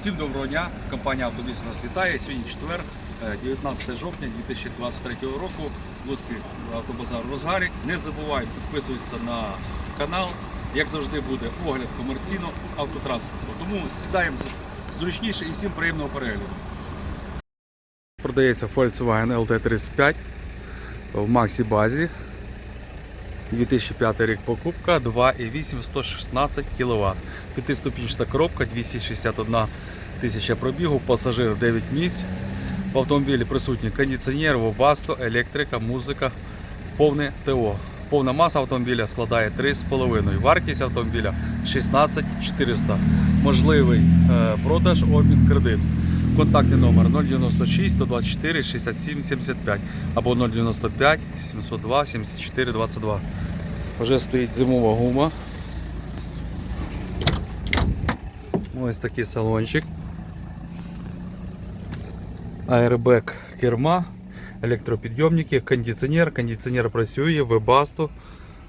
Всім доброго дня. Компанія Автобіс нас вітає. Сьогодні четвер, е, 19 жовтня 2023 року. Луцький автобазар в розгарі. Не забувайте підписуватися на канал. Як завжди буде огляд комерційного автотранспорту. Тому сідаємо зручніше і всім приємного перегляду. Продається Volkswagen LT35 в Максі базі. 2005 рік покупка 2,8 116 кВт. П'ятиступінчата коробка 261 тисяча пробігу, пасажир 9 місць. В автомобілі присутні кондиціонер, вобасто, електрика, музика, повне ТО. Повна маса автомобіля складає 3,5. Вартість автомобіля 16 400. Можливий е, продаж, обмін, кредит. Контактний номер 096 124 67 75 або 095 702 74 22. Вже стоїть зимова гума. Ось такий салончик. Аербек керма, електропідйомники, кондиціонер, кондиціонер працює, вебасту,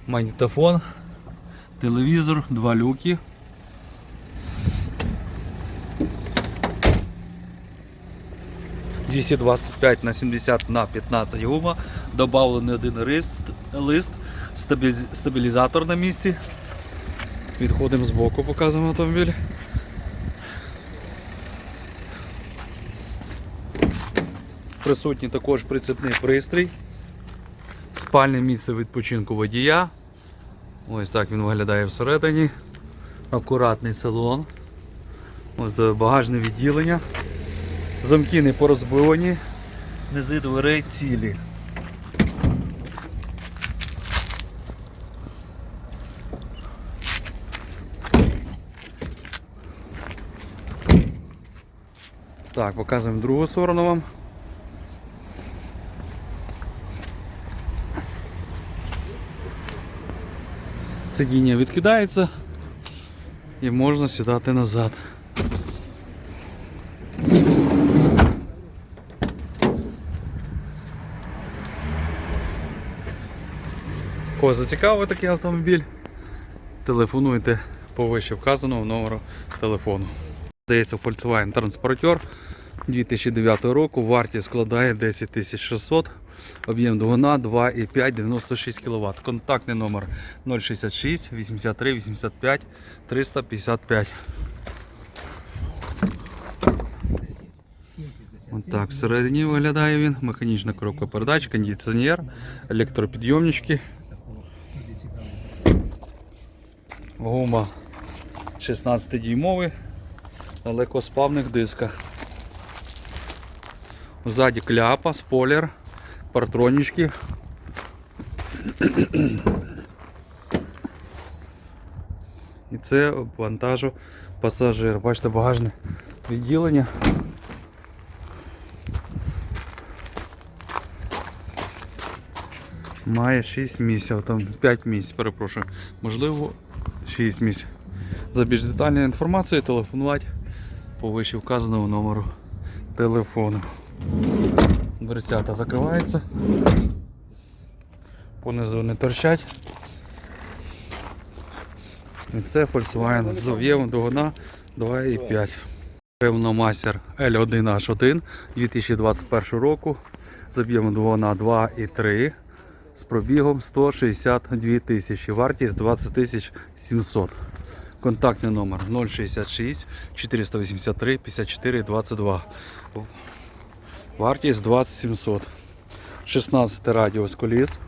магнітофон, телевізор, два люки. «225 на 70 на 15 гума, добавлений один лист, лист стабілізатор на місці. Відходимо з боку, показуємо автомобіль. Присутній також прицепний пристрій, спальне місце відпочинку водія. Ось так він виглядає всередині. Акуратний салон. Ось е, багажне відділення. Замки не порозбивані, низи дверей цілі. Так, показуємо другу сторону вам. Сидіння відкидається і можна сідати назад. Кого зацікавив такий автомобіль, телефонуйте по вище вказаного номеру телефону. Здається, Volkswagen Transporter 2009 року, вартість складає 10 600, об'єм двигуна 2,5 96 кВт. Контактний номер 066 83 85 355. Ось так всередині виглядає він. Механічна коробка передач, кондиціонер, електропідйомнички. Гума 16 дюймовий на легкосплавних дисках. Ззаді кляпа, спойлер, партронічки. І це вантажу пасажир. Бачите, багажне відділення. Має 6 місць, там 5 місць, перепрошую. Можливо, 6 місць. За більш детальною інформацією телефонувати по вище вказаному номеру телефону. Дверцята закриваються. Понизу не торчать. І це Volkswagen з об'ємом двигуна 2,5. Певно мастер L1H1 2021 року з об'ємом двигуна 2,3 з пробігом 162 тисячі, вартість 20 тисяч 700. Контактний номер 066 483 54 22. Вартість 2700. 16 радіус коліс.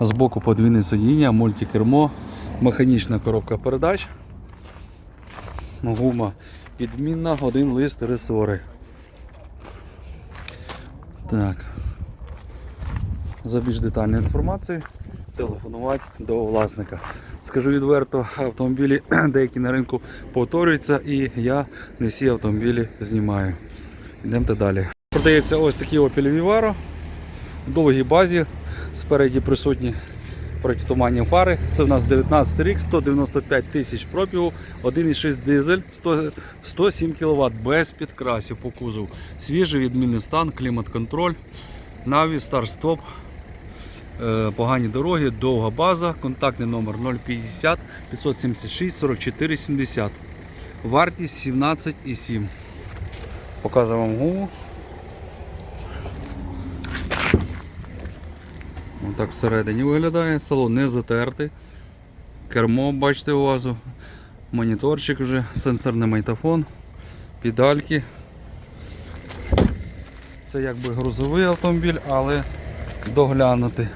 Збоку подвійне сидіння, мультикермо, механічна коробка передач. Гума підмінна, один лист ресори. Так. За більш детальною інформацією телефонувати до власника. Скажу відверто, автомобілі деякі на ринку повторюються і я не всі автомобілі знімаю. Йдемте далі. Продається ось такий Opel Vivaro в довгій базі. Спереді присутні протитуманні фари. Це в нас 19 рік, 195 тисяч пробігу, 1,6 дизель, 100, 107 кВт без підкрасів по кузову. Свіжий відмінний стан, клімат-контроль, Наві, старт-стоп, погані дороги, довга база, контактний номер 050 576 44 70. Вартість 17,7. Показую вам гуму. Ось так всередині виглядає. Салон не затертий. Кермо, бачите, у вас. Моніторчик вже, сенсорний магнітофон, педальки. Це якби грузовий автомобіль, але доглянути.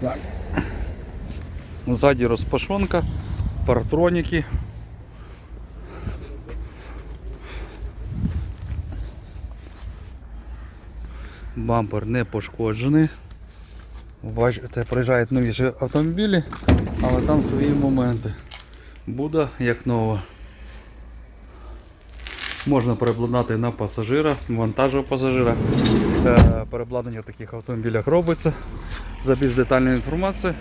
Так. Ззаді розпашонка, паратроніки. Бампер не пошкоджений. Бачите, приїжджають новіші автомобілі, але там свої моменти. Буде як нова. Можна переобладнати на пасажира, вантажного пасажира. Е, Переобладнання в таких автомобілях робиться. За більш детальною інформацією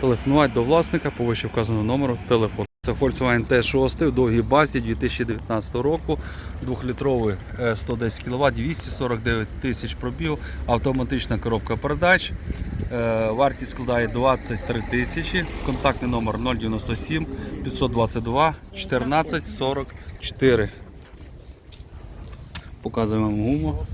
телефонувати до власника по вище вказаному номеру телефону. Це Volkswagen T6 в довгій базі 2019 року, 2-літровий е, 110 кВт, 249 тисяч пробіг, автоматична коробка передач. Е, Вартість складає 23 тисячі. Контактний номер 097 522 14 44. Показуємо гуму.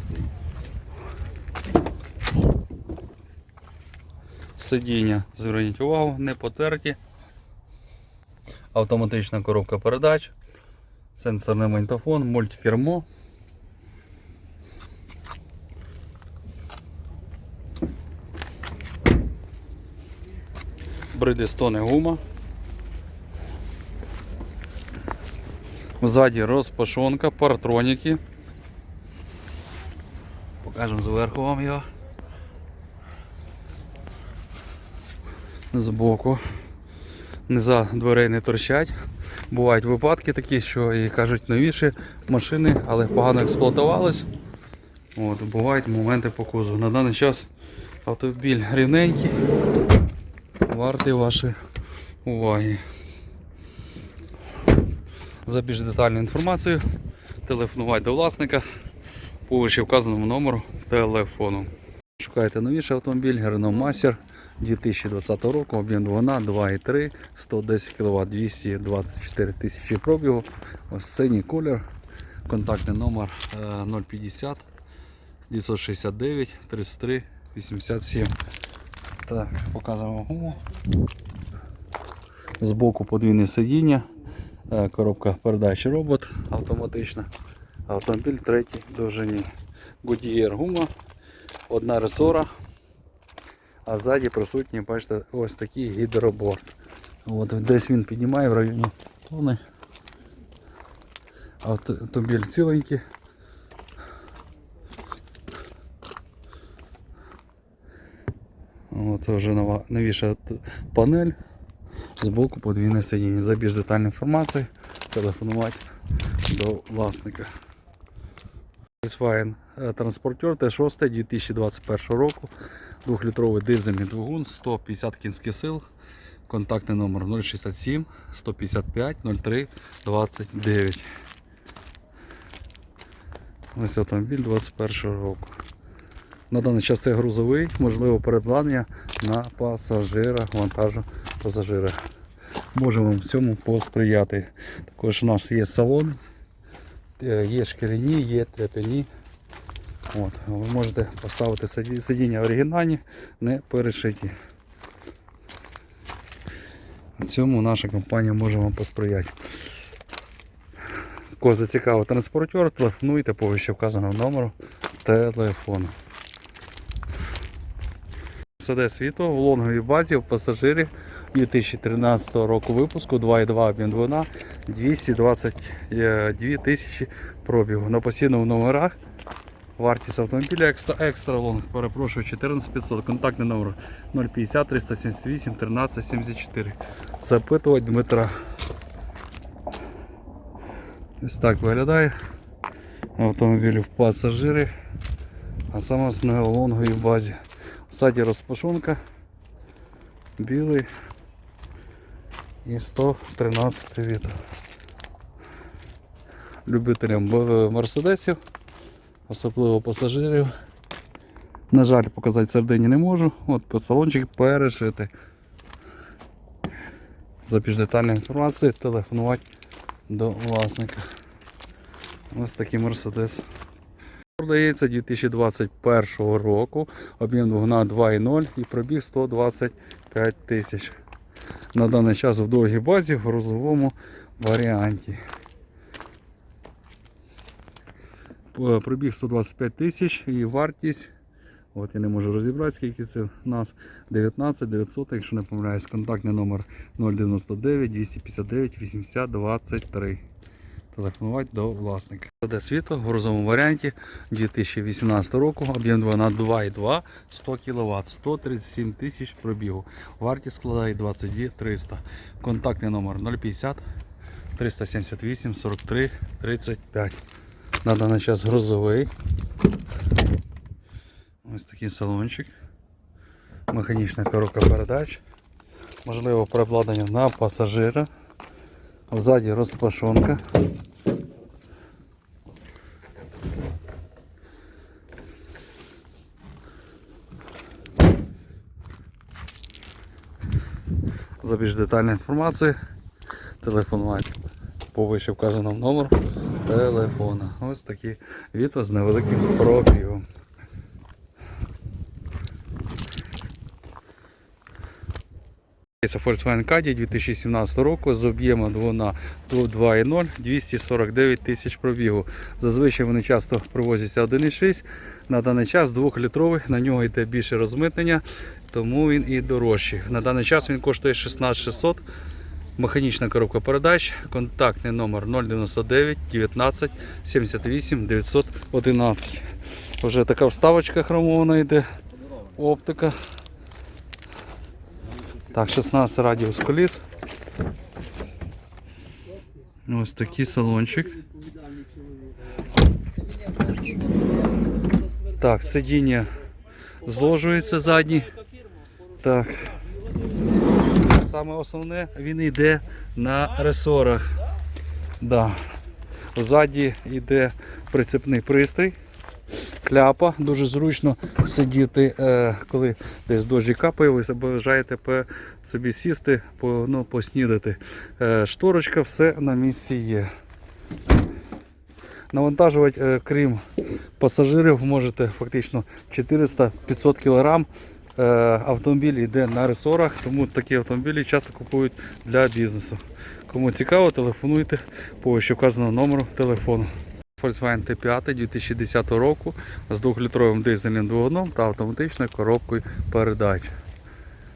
Сидіння, зверніть увагу, не потерті. Автоматична коробка передач, сенсорний магнітофон, мультикермо. Бридлістони гума. Ззаді розпашонка, паратроніки. Покажемо зверху вам його. Збоку. Низа дверей не торчать. Бувають випадки такі, що і кажуть новіші машини, але погано експлуатувались. От, бувають моменти по кузову. На даний час автомобіль рівненький, вартий вашої уваги. За більш детальною інформацією телефонувати до власника по вище вказаному номеру телефону. Шукайте новіший автомобіль Renault Master 2020 року, об'єм двигуна 2,3, 110 кВт, 224 тисячі пробігу. Ось синій колір, контактний номер е, 050 969 33 87. Так, показуємо гуму. Збоку подвійне сидіння, е, коробка передач робот автоматична. Автомобіль третій довжині. Goodyear гума, одна ресора. А ззаді присутній, бачите, ось такий гідроборд. От десь він піднімає в районі тони. Авто- Автомобіль ціленький. От вже нова, новіша панель. Збоку подвійне сидіння. За більш детальну інформацію телефонувати до власника. Volkswagen е, транспортер Т6 2021 року. 2-літровий дизельний двигун, 150 кінських сил. Контактний номер 067 155 03 29. Ось автомобіль 21 року. На даний час це грузовий, можливо передладнання на пасажира, вантажу пасажира. Можемо в цьому посприяти. Також у нас є салон, е, є шкіряні, є тряпяні. От, ви можете поставити сидіння оригінальні, не перешиті. В цьому наша компанія може вам посприяти. Кого зацікавив транспортер, телефонуйте по вище вказаному номеру телефону. СД світло в лонговій базі в пасажирів 2013 року випуску 2,2 об'єм двигуна 222 тисячі пробігу. На постійному номерах вартість автомобіля екстра, екстра лонг, перепрошую, 14500, контактний номер 050 378 13 74. Запитувати Дмитра. Ось так виглядає автомобіль в пасажирі, а саме з основне в базі. В саді розпашонка, білий і 113 від любителям б- мерседесів, особливо пасажирів. На жаль, показати середині не можу. От салончик перешити. За більш детальною інформацією телефонувати до власника. Ось такий Мерседес. Продається 2021 року, об'єм двигуна 2.0 і пробіг 125 тисяч. На даний час в довгій базі в грузовому варіанті. Пробіг 125 тисяч і вартість. От я не можу розібрати, скільки це у нас 19 900, якщо не помиляюсь, контактний номер 099 259 80 23. Телефонувати до власника. Де світло в грузовому варіанті 2018 року, об'єм 2 на 2,2, 100 кВт, 137 тисяч пробігу. Вартість складає 22 300. Контактний номер 050 378 43 35. На даний час грузовий. Ось такий салончик. Механічна коробка передач. Можливо, перекладення на пасажира. Ззаді розпашонка. За більш детальною інформацією телефонувати по вище вказаному номеру телефона. Ось такі відео з невеликим пробігом. Це Volkswagen Caddy 2017 року з об'ємом двигуна 2.0 249 тисяч пробігу. Зазвичай вони часто привозяться 1.6. На даний час 2-літровий, на нього йде більше розмитнення, тому він і дорожчий. На даний час він коштує 16600. Механічна коробка передач, контактний номер 099 19 78 911. Вже така вставочка хромована йде, оптика. Так, 16 радіус коліс. Ось такий салончик. Так, сидіння зложується задні. Так. Саме основне, він йде на ресорах. Да. Ззаді йде прицепний пристрій. Кляпа, дуже зручно сидіти, е, коли десь дощі капає, ви бажаєте собі сісти, ну, поснідати. Е, Шторочка, все на місці є. Навантажувати, е, крім пасажирів, можете фактично 400-500 кг. Е, Автомобіль йде на ресорах, тому такі автомобілі часто купують для бізнесу. Кому цікаво, телефонуйте по вище вказаному номеру телефону. Volkswagen T5 2010 року з 2-літровим дизельним двигуном та автоматичною коробкою передач.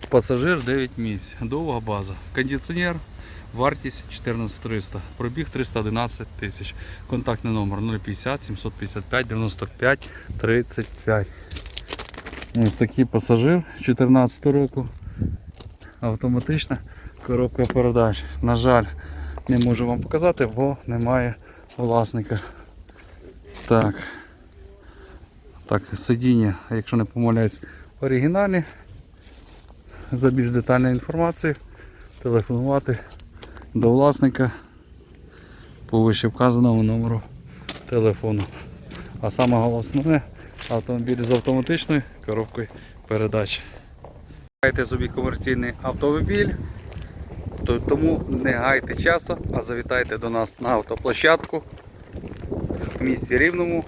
Пасажир 9 місць, довга база, кондиціонер, вартість 14300, пробіг 311 тисяч. Контактний номер 050 755 95 35. Ось такий пасажир 2014 року. Автоматична коробка передач. На жаль, не можу вам показати, бо немає власника. Так. Так, сидіння, якщо не помиляюсь, в оригіналі. За більш детальною інформацією телефонувати до власника по вище вказаному номеру телефону. А саме головне автомобіль з автоматичною коробкою передач. Маєте собі комерційний автомобіль, тому не гайте часу, а завітайте до нас на автоплощадку в місті Рівному.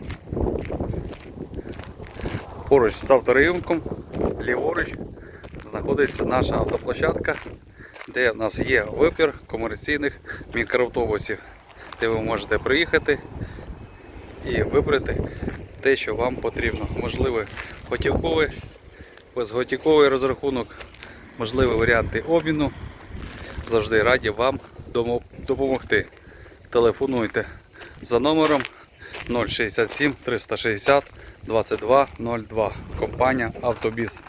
Поруч з авторинком, ліворуч, знаходиться наша автоплощадка, де в нас є вибір комерційних мікроавтобусів, де ви можете приїхати і вибрати те, що вам потрібно. Можливо, готівковий, безготівковий розрахунок, можливі варіанти обміну. Завжди раді вам допомогти. Телефонуйте за номером 067 360 2202. Компанія Автобіс.